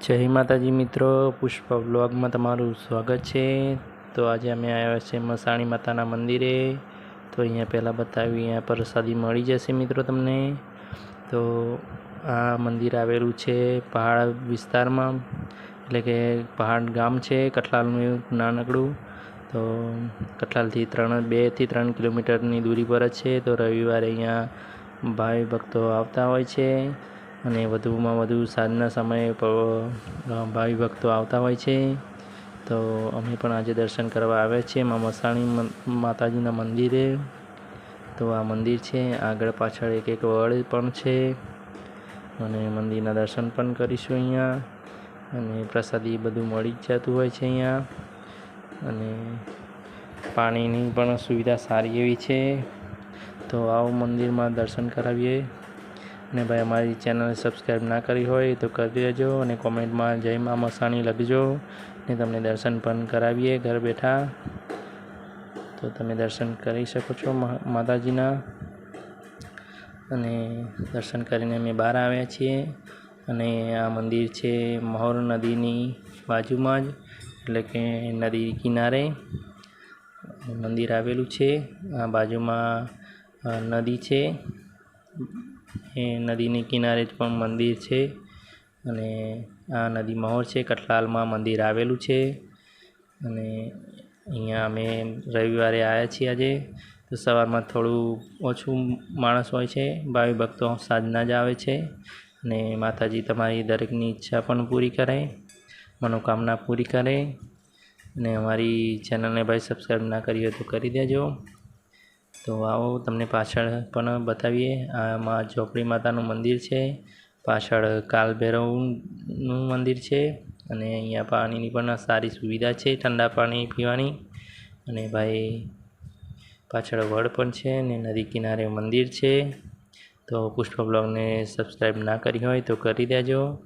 જય માતાજી મિત્રો, પુષ્પ વ્લોગમાં તમારું સ્વાગત છે. તો આજે અમે આવ્યા છે મસાણી માતાના મંદિરે. તો અહીંયા પહેલાં બતાવી અહીંયા પ્રસાદી મળી જશે મિત્રો તમને. તો આ મંદિર આવેલું છે પહાડ વિસ્તારમાં. એટલે કે પહાડ ગામ છે, કઠલાલનું નાનકડું. તો કઠલાલથી ત્રણ, બેથી ત્રણ કિલોમીટરની દૂરી પર જ છે. તો રવિવારે અહીંયા ભાઈ ભક્તો આવતા હોય છે. અને વધુમાં વધુ સાંજના સમયે ભાવિ ભક્તો આવતા હોય છે. તો અમે પણ આજે દર્શન કરવા આવ્યા છીએ મા મસાણી માતાજીના મંદિરે. તો આ મંદિર છે, આગળ પાછળ એક એક વડ પણ છે. અને મંદિરના દર્શન પણ કરીશું અહીંયા. અને પ્રસાદી બધું મળી જ જતું હોય છે અહીંયા. અને પાણીની પણ સુવિધા સારી એવી છે. તો આવો મંદિરમાં દર્શન કરાવીએ. અને ભાઈ અમારી ચેનલ સબસ્ક્રાઈબ ના કરી હોય તો કરી દેજો અને કોમેન્ટમાં જય મા મસાણી લખજો ને તમને દર્શન પણ કરાવીએ ઘર બેઠા. તો તમે દર્શન કરી શકો છો માતાજીના. અને દર્શન કરીને અમે બહાર આવ્યા છીએ અને આ મંદિર છે મહોર નદીની બાજુમાં જ, એટલે કે નદી કિનારે. મંદિર આવેલું છે, આ બાજુમાં નદી છે. એ નદીની કિનારે જ પણ મંદિર છે અને આ નદી મહોર છે, કઠલાલમાં મંદિર આવેલું છે અને અહીંયા અમે રવિવારે આવ્યા છીએ આજે. તો સવારમાં થોડું ઓછું માણસ હોય છે, ભાવિ ભક્તો સાંજના જ આવે છે અને માતાજી તમારી દરેકની ઈચ્છા પણ પૂરી કરે, મનોકામના પૂરી કરે અને અમારી ચેનલને ભાઈ સબસ્ક્રાઈબ ના કરી હોય તો કરી દેજો. તો આવો તમને પાછળ પણ બતાવીએ. આમાં ચોપડી માતાનું મંદિર છે. પાછળ કાલભૈરવનું મંદિર છે. અને અહીંયા પાણીની પણ સારી સુવિધા છે, ઠંડા પાણી પીવાની. અને ભાઈ પાછળ વડ પણ છે ને નદી કિનારે મંદિર છે. તો પુષ્પ બ્લોગને સબસ્ક્રાઈબ ના કરી હોય તો કરી દેજો.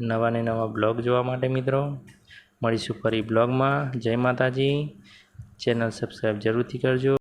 નવા ને નવા બ્લોગ જોવા માટે મિત્રો, મળીશું ફરી બ્લોગમાં. જય માતાજી. ચેનલ સબસ્ક્રાઈબ જરૂરથી કરજો.